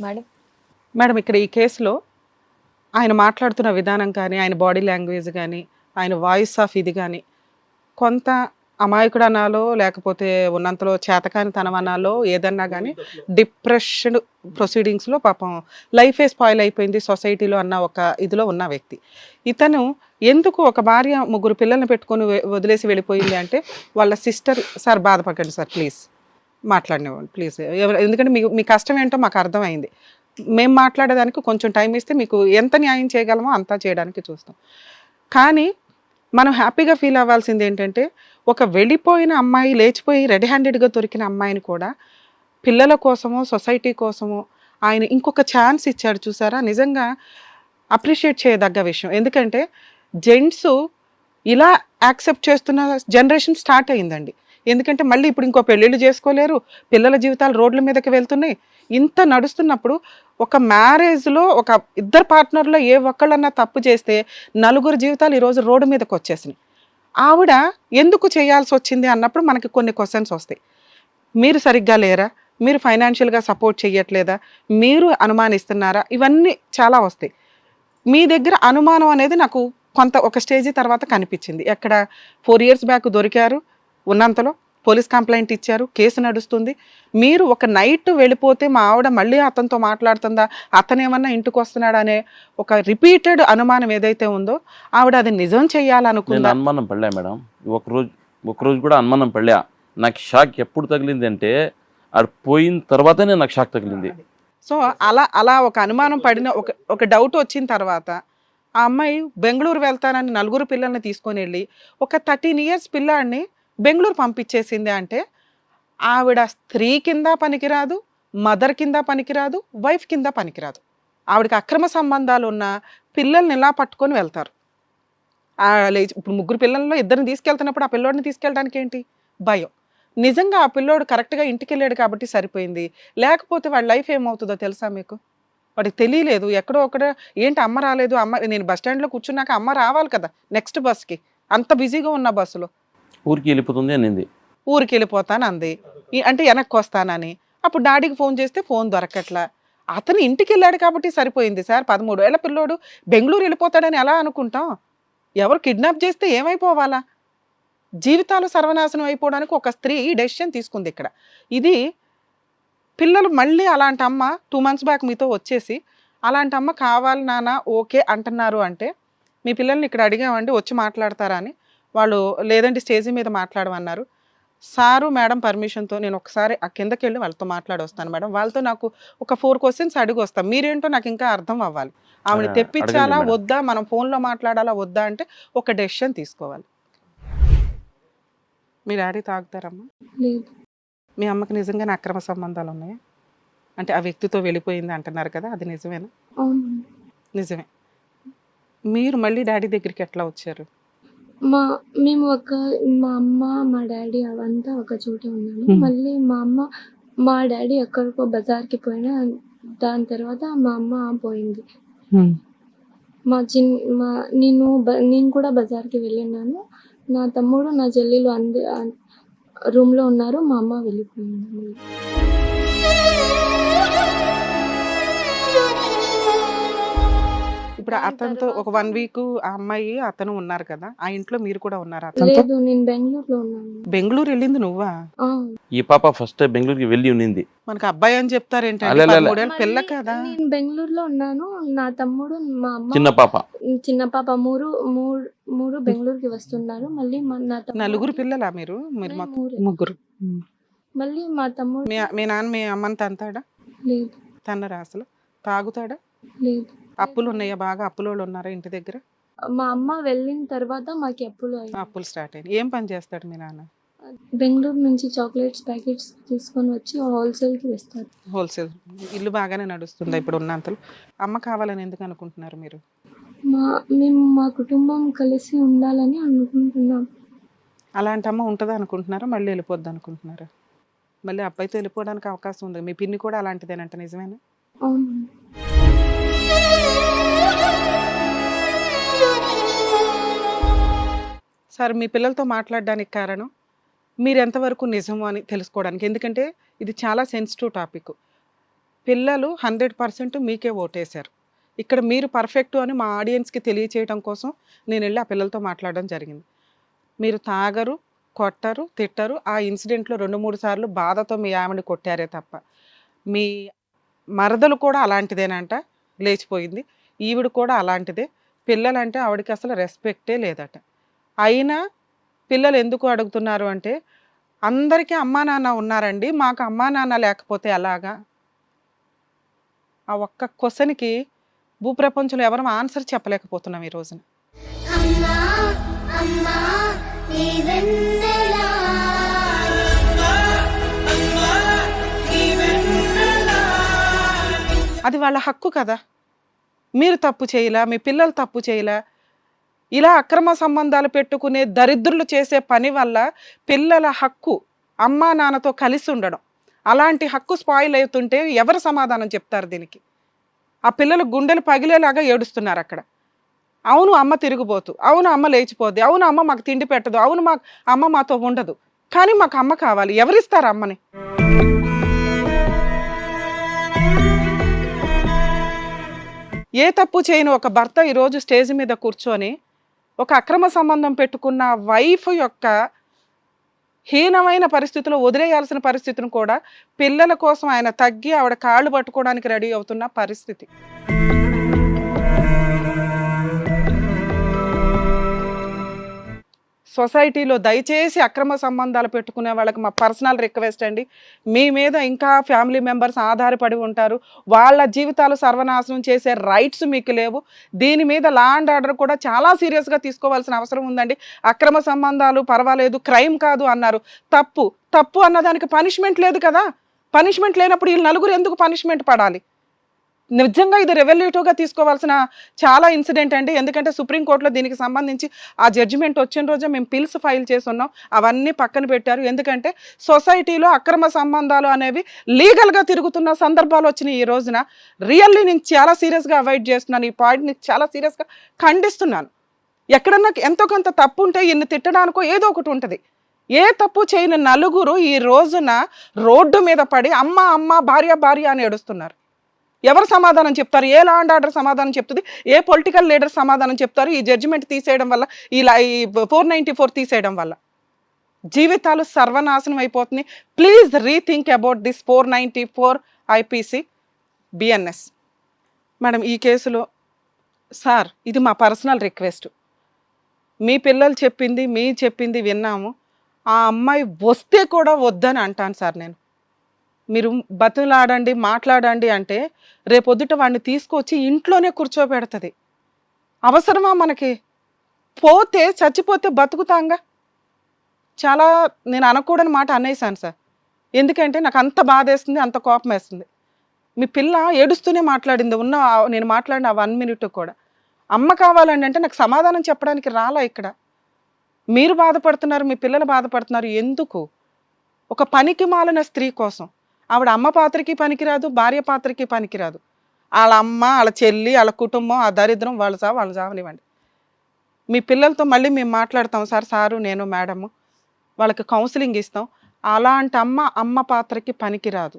Madam? Madam ఇక్కడ ఈ కేసులో ఆయన మాట్లాడుతున్న విధానం కానీ ఆయన బాడీ లాంగ్వేజ్ కానీ ఆయన వాయిస్ ఆఫ్ ఇది కానీ కొంత అమాయకుడు అనాలో లేకపోతే ఉన్నంతలో చేతకాని అనాలో ఏదన్నా కానీ డిప్రెషన్ ప్రొసీడింగ్స్లో పాపం లైఫే స్పాయిల్ అయిపోయింది సొసైటీలో అన్న ఒక ఇదిలో ఉన్న వ్యక్తి. ఇతను ఎందుకు ఒక భార్య ముగ్గురు పిల్లల్ని పెట్టుకొని వదిలేసి వెళ్ళిపోయింది అంటే వాళ్ళ సిస్టర్ సార్ బాధపడకండి సార్ ప్లీజ్. మాట్లాడినవ్వండి ప్లీజ్. ఎందుకంటే మీకు మీ కష్టం ఏంటో మాకు అర్థమైంది. మేము మాట్లాడేదానికి కొంచెం టైం ఇస్తే మీకు ఎంత న్యాయం చేయగలమో అంతా చేయడానికి చూస్తాం. కానీ మనం హ్యాపీగా ఫీల్ అవ్వాల్సింది ఏంటంటే ఒక వెళ్ళిపోయిన అమ్మాయి లేచిపోయి రెడీ హ్యాండెడ్గా దొరికిన అమ్మాయిని కూడా పిల్లల కోసమో సొసైటీ కోసమో ఆయన ఇంకొక ఛాన్స్ ఇచ్చాడు చూసారా? నిజంగా అప్రిషియేట్ చేయదగ్గ విషయం. ఎందుకంటే జెంట్స్ ఇలా యాక్సెప్ట్ చేస్తున్న జనరేషన్ స్టార్ట్ అయిందండి. ఎందుకంటే మళ్ళీ ఇప్పుడు ఇంకో పెళ్ళిళ్ళు చేసుకోలేరు పిల్లల జీవితాలు రోడ్ల మీదకి వెళ్తున్నాయి. ఇంత నడుస్తున్నప్పుడు ఒక మ్యారేజ్లో ఒక ఇద్దరు పార్ట్నర్లో ఏ ఒక్కళ్ళన్నా తప్పు చేస్తే నలుగురు జీవితాలు ఈరోజు రోడ్డు మీదకి వచ్చేసినాయి. ఆవిడ ఎందుకు చేయాల్సి వచ్చింది అన్నప్పుడు మనకి కొన్ని క్వశ్చన్స్ వస్తాయి. మీరు సరిగ్గా లేరా? మీరు ఫైనాన్షియల్గా సపోర్ట్ చేయట్లేదా మీరు అనుమానిస్తున్నారా? ఇవన్నీ చాలా వస్తాయి. మీ దగ్గర అనుమానం అనేది నాకు కొంత ఒక స్టేజ్ తర్వాత కనిపించింది. ఎక్కడ ఫోర్ ఇయర్స్ బ్యాక్ దొరికారు ఉన్నంతలో పోలీస్ కంప్లైంట్ ఇచ్చారు కేసు నడుస్తుంది. మీరు ఒక నైట్ వెళ్ళిపోతే మా ఆవిడ మళ్ళీ అతనితో మాట్లాడుతుందా? అతనేమన్నా ఇంటికి వస్తున్నాడా అనే ఒక రిపీటెడ్ అనుమానం ఏదైతే ఉందో ఆవిడ అది నిజం చేయాలనుకుందా? అనుమానం పడలే మేడం. ఒక రోజు ఒక రోజు కూడా అనుమానం పడలే. నాకు షాక్ ఎప్పుడు తగిలింది అంటే ఆడు పోయిన తర్వాతనే నాకు షాక్ తగిలింది. సో అలా అలా ఒక అనుమానం పడిన ఒక ఒక డౌట్ వచ్చిన తర్వాత ఆ అమ్మాయి బెంగళూరు వెళ్తానని నలుగురు పిల్లల్ని తీసుకొని వెళ్ళి ఒక థర్టీన్ ఇయర్స్ పిల్లాడిని బెంగళూరు పంపించేసింది అంటే ఆవిడ స్త్రీ కింద పనికిరాదు మదర్ కింద పనికిరాదు వైఫ్ కింద పనికిరాదు. ఆవిడకి అక్రమ సంబంధాలు ఉన్న పిల్లల్ని ఇలా పట్టుకొని వెళ్తారు? ఇప్పుడు ముగ్గురు పిల్లల్లో ఇద్దరిని తీసుకెళ్తున్నప్పుడు ఆ పిల్లోడిని తీసుకెళ్ళడానికి ఏంటి? భయం. నిజంగా ఆ పిల్లోడు కరెక్ట్గా ఇంటికి వెళ్ళాడు కాబట్టి సరిపోయింది. లేకపోతే వాడి లైఫ్ ఏమవుతుందో తెలుసా మీకు? వాడికి తెలియలేదు. ఎక్కడో ఒకడ ఏంటి అమ్మ రాలేదు? అమ్మ నేను బస్ స్టాండ్లో కూర్చున్నాక అమ్మ రావాలి కదా నెక్స్ట్ బస్కి. అంత బిజీగా ఉన్న బస్సులో. ఊరికి వెళ్ళిపోతుంది అనింది. ఊరికి వెళ్ళిపోతాను అంది ఈ- అంటే వెనక్కి వస్తానని అప్పుడు డాడీకి ఫోన్ చేస్తే ఫోన్ దొరకట్లా. అతను ఇంటికి వెళ్ళాడు కాబట్టి సరిపోయింది సార్. పదమూడు ఏళ్ళ పిల్లోడు బెంగళూరు వెళ్ళిపోతాడని ఎలా అనుకుంటాం? ఎవరు కిడ్నాప్ చేస్తే ఏమైపోవాలా? జీవితాలు సర్వనాశనం అయిపోవడానికి ఒక స్త్రీ డెసిషన్ తీసుకుంది ఇక్కడ. ఇది పిల్లలు మళ్ళీ అలాంటి అమ్మ టూ మంత్స్ బ్యాక్ మీతో వచ్చేసి అలాంటి అమ్మ కావాలి నాన్న ఓకే అంటున్నారు అంటే మీ పిల్లల్ని ఇక్కడ అడిగామండి వచ్చి మాట్లాడతారా అని. వాళ్ళు లేదంటే స్టేజీ మీద మాట్లాడమన్నారు. సారు మేడం పర్మిషన్తో నేను ఒకసారి ఆ కిందకి వెళ్ళి వాళ్ళతో మాట్లాడి వస్తాను మేడం. వాళ్ళతో నాకు ఒక ఫోర్ క్వశ్చన్స్ అడిగి వస్తాను మీరేంటో నాకు ఇంకా అర్థం అవ్వాలి. ఆవిడ తెప్పించాలా. వద్దా? మనం ఫోన్లో మాట్లాడాలా వద్దా అంటే ఒక డెసిషన్ తీసుకోవాలి. మీ డాడీ తాగుతారమ్మా? మీ అమ్మకి నిజంగానే అక్రమ సంబంధాలు ఉన్నాయా? అంటే ఆ వ్యక్తితో వెళ్ళిపోయింది అంటున్నారు కదా అది నిజమేనా? నిజమే. మీరు మళ్ళీ డాడీ దగ్గరికి ఎట్లా వచ్చారు? మా మేము ఒక మా అమ్మ మా డాడీ అవంతా ఒక చోట ఉన్నాము. మళ్ళీ మా అమ్మ మా డాడీ ఎక్కడికో బజార్కి పోయినా దాని తర్వాత మా అమ్మ పోయింది. మా చిన్ మా నేను బ నేను కూడా బజార్కి వెళ్ళినాను నా తమ్ముడు నా చెల్లెలు అంద రూమ్లో ఉన్నారు. మా అమ్మ వెళ్ళిపోయింది. ఇప్పుడు అతనితో ఒక వన్ వీక్ ఆ అమ్మాయి అతను ఉన్నారు కదా ఆ ఇంట్లో మీరు కూడా ఉన్నారు అతనితో? లేదు నేను బెంగళూరులో ఉన్నాను. బెంగళూరు వెళ్ళింది నువ్వా? ఆ, ఈ పాప ఫస్ట్ బెంగళూరుకి వెళ్ళి ఉన్నింది మనకి అబ్బాయి అని అలెలెలె. పదమూడేళ్ళ పిల్ల మళ్ళీ కదా. నేను బెంగళూరులో ఉన్నాను. నా తమ్ముడు మా అమ్మ చిన్న పాప. చిన్న పాప మూడు మూడు మూడు బెంగళూరుకి వస్తున్నారు. మళ్ళీ మా నా తమ్ముడు నలుగురు పిల్లలా మీరు? మీరు మేము మొత్తం మూడే. ముగ్గురు. మళ్ళీ మా తమ్ముడు మీ మీ నాన్న మీ అమ్మని తంతాడా? లేదు. తన్నరా అసలు తాగుతాడా? లేదు. అప్పులు ఉన్నాయా బాగా? అప్పులోళ్ళు ఉన్నారా ఇంటి దగ్గర? మా అమ్మ వెళ్ళిన తర్వాత మాకు అప్పులు అయ్యాయి. అప్పులు స్టార్ట్ అయ్యాయి ఏం పని చేస్తాడు మీ నాన్న? బెంగళూరు నుంచి చాక్లెట్స్ ప్యాకెట్స్ తీసుకొని వచ్చి హోల్సేల్కి వేస్తారు హోల్సేల్. ఇల్లు బాగానే నడుస్తుందా ఇప్పుడు ఉన్నంతలో? అమ్మ కావాలని ఎందుకు అనుకుంటున్నారు మీరు? మా మేము మా కుటుంబం కలిసి ఉండాలని అనుకుంటున్నాం. అలాంటి అమ్మ ఉంటుందా అనుకుంటున్నారా? మళ్ళీ వెళ్ళిపోద్ది అనుకుంటున్నారా? మళ్ళీ అబ్బాయితో వెళ్ళిపోవడానికి అవకాశం ఉంది? మీ పిన్ని కూడా అలాంటిదేనంట నిజమేనా? అవును. సార్ మీ పిల్లలతో మాట్లాడడానికి కారణం మీరు ఎంతవరకు నిజము అని తెలుసుకోవడానికి. ఎందుకంటే ఇది చాలా సెన్సిటివ్ టాపిక్. పిల్లలు హండ్రెడ్ పర్సెంట్ మీకే ఓటేశారు. ఇక్కడ మీరు పర్ఫెక్ట్ అని మా ఆడియన్స్కి తెలియచేయడం కోసం నేను వెళ్ళి ఆ పిల్లలతో మాట్లాడడం జరిగింది. మీరు తాగరు కొట్టరు తిట్టరు. ఆ ఇన్సిడెంట్లో రెండు మూడు సార్లు బాధతో మీ ఆమెని కొట్టారే తప్ప. మీ మరదలు కూడా అలాంటిదేనంట లేచిపోయింది. ఈవిడ కూడా అలాంటిదే. పిల్లలంటే ఆవిడకి అసలు రెస్పెక్టే లేదట. అయినా పిల్లలు ఎందుకు అడుగుతున్నారు అంటే అందరికీ అమ్మా నాన్న ఉన్నారండి మాకు అమ్మా నాన్న లేకపోతే ఎలాగా? ఆ ఒక్క క్వశ్చన్కి భూప్రపంచంలో ఎవరు ఆన్సర్ చెప్పలేకపోతున్నాం ఈ రోజున. అది వాళ్ళ హక్కు కదా. మీరు తప్పు చేయలా మీ పిల్లలు తప్పు చేయలా ఇలా అక్రమ సంబంధాలు పెట్టుకునే దరిద్రులు చేసే పని వల్ల పిల్లల హక్కు అమ్మా నాన్నతో కలిసి ఉండడం. అలాంటి హక్కు స్పాయిల్ అవుతుంటే ఎవరు సమాధానం చెప్తారు దీనికి? ఆ పిల్లలు గుండెలు పగిలేలాగా ఏడుస్తున్నారు అక్కడ. అవును అమ్మ తిరిగిపోతు అవును అమ్మ లేచిపోద్ది అవును అమ్మ మాకు తిండి పెట్టదు అవును మాకు అమ్మ మాతో ఉండదు. కానీ మాకు అమ్మ కావాలి ఎవరిస్తారు అమ్మని? ఏ తప్పు చేయని ఒక భర్త ఈరోజు స్టేజ్ మీద కూర్చొని ఒక అక్రమ సంబంధం పెట్టుకున్న వైఫ్ యొక్క హీనమైన పరిస్థితిలో వదిలేయాల్సిన పరిస్థితిని కూడా పిల్లల కోసం ఆయన తగ్గి ఆవిడ కాళ్ళు పట్టుకోవడానికి రెడీ అవుతున్న పరిస్థితి. సొసైటీలో దయచేసి అక్రమ సంబంధాలు పెట్టుకునే వాళ్ళకి మా పర్సనల్ రిక్వెస్ట్ అండి. మీ మీద ఇంకా ఫ్యామిలీ మెంబర్స్ ఆధారపడి ఉంటారు. వాళ్ళ జీవితాలు సర్వనాశనం చేసే రైట్స్ మీకు లేవు. దీని మీద లా అండ్ ఆర్డర్ కూడా చాలా సీరియస్గా తీసుకోవాల్సిన అవసరం ఉందండి. అక్రమ సంబంధాలు పర్వాలేదు క్రైమ్ కాదు అన్నారు. తప్పు తప్పు అన్నదానికి పనిష్మెంట్ లేదు కదా? పనిష్మెంట్ లేనప్పుడు వీళ్ళు నలుగురు ఎందుకు పనిష్మెంట్ పడాలి? నిజంగా ఇది రెవల్యూటివ్గా తీసుకోవాల్సిన చాలా ఇన్సిడెంట్ అండి. ఎందుకంటే సుప్రీంకోర్టులో దీనికి సంబంధించి ఆ జడ్జిమెంట్ వచ్చిన రోజే మేము పిల్స్ ఫైల్ చేసి ఉన్నాం అవన్నీ పక్కన పెట్టారు. ఎందుకంటే సొసైటీలో అక్రమ సంబంధాలు అనేవి లీగల్గా తిరుగుతున్న సందర్భాలు వచ్చినాయి ఈ రోజున. రియల్లీ నేను చాలా సీరియస్గా అవాయిడ్ చేస్తున్నాను. ఈ పాయింట్ని చాలా సీరియస్గా ఖండిస్తున్నాను. ఎక్కడన్నా ఎంతో కొంత తప్పు ఉంటే ఇన్ని తిట్టడానికో ఏదో ఒకటి ఉంటుంది. ఏ తప్పు చేయని నలుగురు ఈ రోజున రోడ్డు మీద పడి అమ్మ అమ్మ భార్య భార్య అని ఏడుస్తున్నారు. ఎవరు సమాధానం చెప్తారు? ఏ లా అండ్ ఆర్డర్ సమాధానం చెప్తుంది? ఏ పొలిటికల్ లీడర్ సమాధానం చెప్తారు? ఈ జడ్జిమెంట్ తీసేయడం వల్ల ఇలా ఈ ఫోర్ నైంటీ ఫోర్ తీసేయడం వల్ల. జీవితాలు సర్వనాశనం అయిపోతున్నాయి. Please rethink about this four ninety four IPC BNS madam ఈ కేసులో సార్ ఇది మా పర్సనల్ రిక్వెస్ట్ మీ పిల్లలు చెప్పింది మీ చెప్పింది విన్నాము. ఆ అమ్మాయి వస్తే కూడా వద్దని అంటాను సార్ నేను. మీరు బతులాడండి మాట్లాడండి అంటే రేపొద్దుట వాడిని తీసుకొచ్చి ఇంట్లోనే కూర్చోబెడుతుంది. అవసరమా మనకి? పోతే చచ్చిపోతే బతుకుతాంగా? చాలా నేను అనకూడని మాట అనేసాను సార్. ఎందుకంటే నాకు అంత బాధ వేస్తుంది అంత కోపం వేస్తుంది మీ పిల్ల ఏడుస్తూనే మాట్లాడింది ఉన్న నేను మాట్లాడిన ఆ వన్ మినిట్ కూడా. అమ్మ కావాలండి అంటే నాకు సమాధానం చెప్పడానికి రాలా ఇక్కడ? మీరు బాధపడుతున్నారు మీ పిల్లలు బాధపడుతున్నారు ఎందుకు? ఒక పనికి మాలిన స్త్రీ కోసం. ఆవిడ అమ్మ పాత్రకి పనికిరాదు భార్య పాత్రకి పనికిరాదు. వాళ్ళ అమ్మ వాళ్ళ చెల్లి వాళ్ళ కుటుంబం ఆ దరిద్రం వాళ్ళ సావు వాళ్ళ సావనివ్వండి మీ పిల్లలతో మళ్ళీ మేము మాట్లాడతాం. సార్ సారు నేను మేడము. వాళ్ళకి కౌన్సిలింగ్ ఇస్తాం. అలాంటి అమ్మ అమ్మ పాత్రకి పనికిరాదు.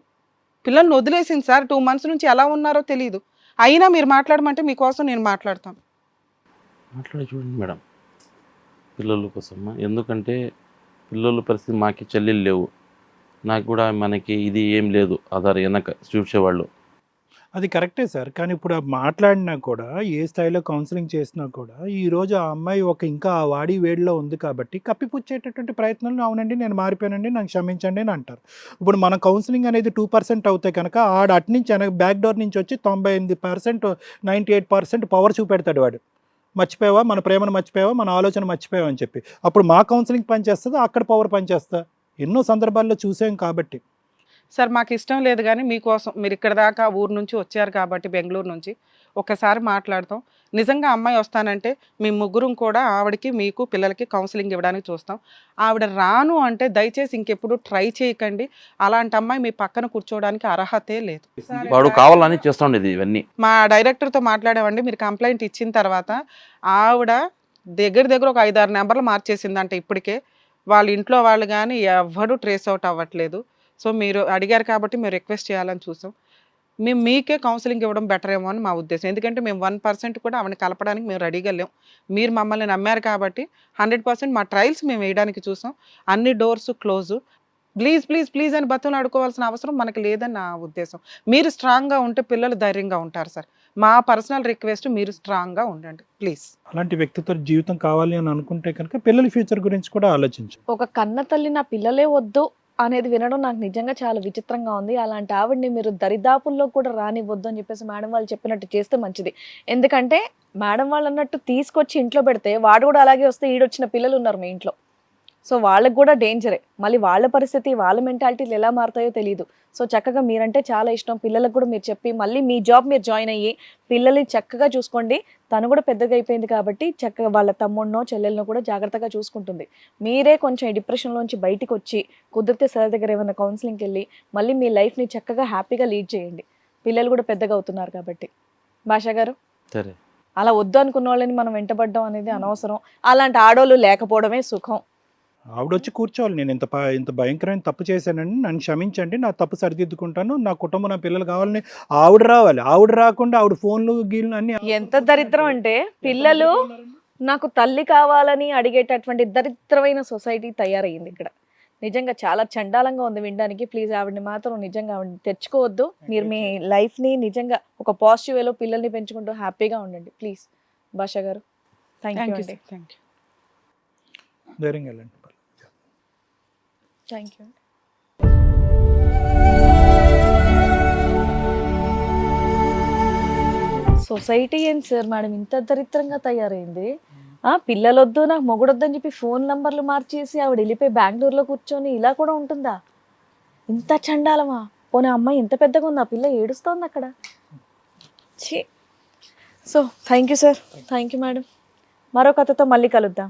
పిల్లల్ని వదిలేసింది సార్. టూ మంత్స్ నుంచి ఎలా ఉన్నారో తెలియదు అయినా మీరు మాట్లాడమంటే మీకోసం నేను మాట్లాడతాను. మాట్లాడి చూడండి మేడం. పిల్లల కోసం ఎందుకంటే పిల్లల పరిస్థితి మాకి చెల్లెలు లేవు. నాకు కూడా మనకి ఇది ఏం లేదు. ఆధార్ వెనక చూసేవాళ్ళు. అది కరెక్టే సార్. కానీ ఇప్పుడు ఆ మాట్లాడినా కూడా ఏ స్థాయిలో కౌన్సిలింగ్ చేసినా కూడా ఈరోజు ఆ అమ్మాయి ఒక ఇంకా ఆ వాడి వేడిలో ఉంది కాబట్టి కప్పిపుచ్చేటటువంటి ప్రయత్నాలు అవునండి నేను మారిపోయానండి నాకు క్షమించండి అని అంటారు. ఇప్పుడు మన కౌన్సిలింగ్ అనేది టూ పర్సెంట్ అవుతే కనుక ఆడ అటు నుంచి వెనక బ్యాక్ డోర్ నుంచి వచ్చి తొంభై ఎనిమిది percent ninety eight percent power చూపెడతాడు వాడు. మర్చిపోయావా? మన ప్రేమను మర్చిపోయావా? మన ఆలోచన మర్చిపోయావా అని చెప్పి. అప్పుడు మా కౌన్సిలింగ్ పనిచేస్తుంది అక్కడ పవర్ పనిచేస్తా ఎన్నో సందర్భాల్లో చూసాం కాబట్టి. సార్ మాకు ఇష్టం లేదు కానీ మీకోసం మీరు ఇక్కడ దాకా ఊరు నుంచి వచ్చారు కాబట్టి బెంగళూరు నుంచి ఒకసారి మాట్లాడతాం. నిజంగా అమ్మాయి వస్తానంటే మీ ముగ్గురం కూడా ఆవిడకి మీకు పిల్లలకి కౌన్సిలింగ్ ఇవ్వడానికి చూస్తాం. ఆవిడ రాను అంటే దయచేసి ఇంకెప్పుడు ట్రై చేయకండి. అలాంటి అమ్మాయి మీ పక్కన కూర్చోవడానికి అర్హతే లేదు. వాడు కావాలని చేస్తా ఉండేది ఇవన్నీ. మా డైరెక్టర్తో మాట్లాడామండి. మీరు కంప్లైంట్ ఇచ్చిన తర్వాత ఆవిడ దగ్గర దగ్గర ఒక ఐదారు నెంబర్లు మార్చేసిందంట ఇప్పటికే. వాళ్ళ ఇంట్లో వాళ్ళు కానీ ఎవ్వరూ ట్రేస్ అవుట్ అవ్వట్లేదు. సో మీరు అడిగారు కాబట్టి మేము రిక్వెస్ట్ చేయాలని చూసాం. మేము మీకే కౌన్సిలింగ్ ఇవ్వడం బెటర్ ఏమో అని మా ఉద్దేశం. ఎందుకంటే మేము వన్ పర్సెంట్ కూడా ఆవిడని కలపడానికి మేము రెడీగా లేం. మీరు మమ్మల్ని నమ్మారు కాబట్టి హండ్రెడ్ పర్సెంట్ మా ట్రయల్స్ మేము వేయడానికి చూసాం. అన్ని doors close. Please please please అని బతులు ఆడుకోవాల్సిన అవసరం మనకి లేదని నా ఉద్దేశం. మీరు స్ట్రాంగ్గా ఉంటే పిల్లలు ధైర్యంగా ఉంటారు సార్. మా పర్సనల్ రిక్వెస్ట్ మీరు స్ట్రాంగ్గా ఉండండి ప్లీజ్ అలాంటి వ్యక్తితో జీవితం కావాలి అని అనుకుంటే కనుక పిల్లల ఫ్యూచర్ గురించి కూడా ఆలోచించు. ఒక కన్న తల్లి నా పిల్లలే వద్దు అనేది వినడం నాకు నిజంగా చాలా విచిత్రంగా ఉంది. అలాంటి ఆవిడ్ని మీరు దరిదాపుల్లో కూడా రానివ్వద్దు అని చెప్పేసి మేడం వాళ్ళు చెప్పినట్టు చేస్తే మంచిది. ఎందుకంటే మేడం వాళ్ళు అన్నట్టు తీసుకొచ్చి ఇంట్లో పెడితే వాడు కూడా అలాగే వస్తే ఈడొచ్చిన పిల్లలు ఉన్నారు మీ ఇంట్లో. సో వాళ్ళకి కూడా డేంజరే మళ్ళీ వాళ్ళ పరిస్థితి వాళ్ళ మెంటాలిటీలు ఎలా మారుతాయో తెలియదు సో చక్కగా మీరంటే చాలా ఇష్టం. పిల్లలకు కూడా మీరు చెప్పి మళ్ళీ మీ జాబ్ మీరు జాయిన్ అయ్యి పిల్లల్ని చక్కగా చూసుకోండి. తను కూడా పెద్దగా అయిపోయింది కాబట్టి చక్కగా వాళ్ళ తమ్ముడినో చెల్లెలను కూడా జాగ్రత్తగా చూసుకుంటుంది. మీరే కొంచెం ఈ డిప్రెషన్లోంచి బయటికి వచ్చి కుదిరితే సార్ దగ్గర ఏమైనా కౌన్సిలింగ్కి వెళ్ళి మళ్ళీ మీ లైఫ్ని చక్కగా హ్యాపీగా లీడ్ చేయండి. పిల్లలు కూడా పెద్దగా అవుతున్నారు కాబట్టి. భాషా గారు? సరే. అలా వద్దు అనుకున్న వాళ్ళని మనం వెంటబడడం అనేది అనవసరం. అలాంటి ఆడోళ్ళు లేకపోవడమే సుఖం. ఆవిడ వచ్చి కూర్చోవాలి. నేను ఇంత ఇంత భయంకరమైన తప్పు చేశానండి నన్ను క్షమించండి. నా తప్పు సరిదిద్దుకుంటాను. నా కుటుంబం నా పిల్లలు కావాలని ఆవిడ రావాలి. ఆవిడ రాకుండా ఆవిడ ఫోన్లు గీళ్ళు అన్ని ఎంత దరిద్రం అంటే పిల్లలు నాకు తల్లి కావాలని అడిగేటటువంటి దరిద్రమైన సొసైటీ తయారయ్యింది ఇక్కడ. నిజంగా చాలా చండాలంగా ఉంది వినడానికి. ప్లీజ్ ఆవిడని మాత్రం నిజంగా ఆవిడని తెచ్చుకోవద్దు. మీరు మీ లైఫ్ని నిజంగా ఒక పాజిటివ్ వేలో పిల్లల్ని పెంచుకుంటూ హ్యాపీగా ఉండండి. ప్లీజ్. భాష గారు థ్యాంక్ యూ థ్యాంక్ యూ ధైర్యంగా వెళ్ళండి. థ్యాంక్ యూ సొసైటీ ఏంటి సార్? మేడం ఇంత దరిద్రంగా తయారైంది. ఆ పిల్లలొద్దు నాకు మొగుడొద్దు అని చెప్పి ఫోన్ నంబర్లు మార్చేసి ఆవిడ వెళ్ళిపోయి బెంగళూరులో కూర్చొని ఇలా కూడా ఉంటుందా? ఇంత చండాలమా? పోనీ అమ్మాయి ఇంత పెద్దగా ఉంది? ఆ పిల్ల ఏడుస్తోంది అక్కడ. ఛీ. So thank you sir thank you madam మరో కథతో మళ్ళీ కలుద్దాం.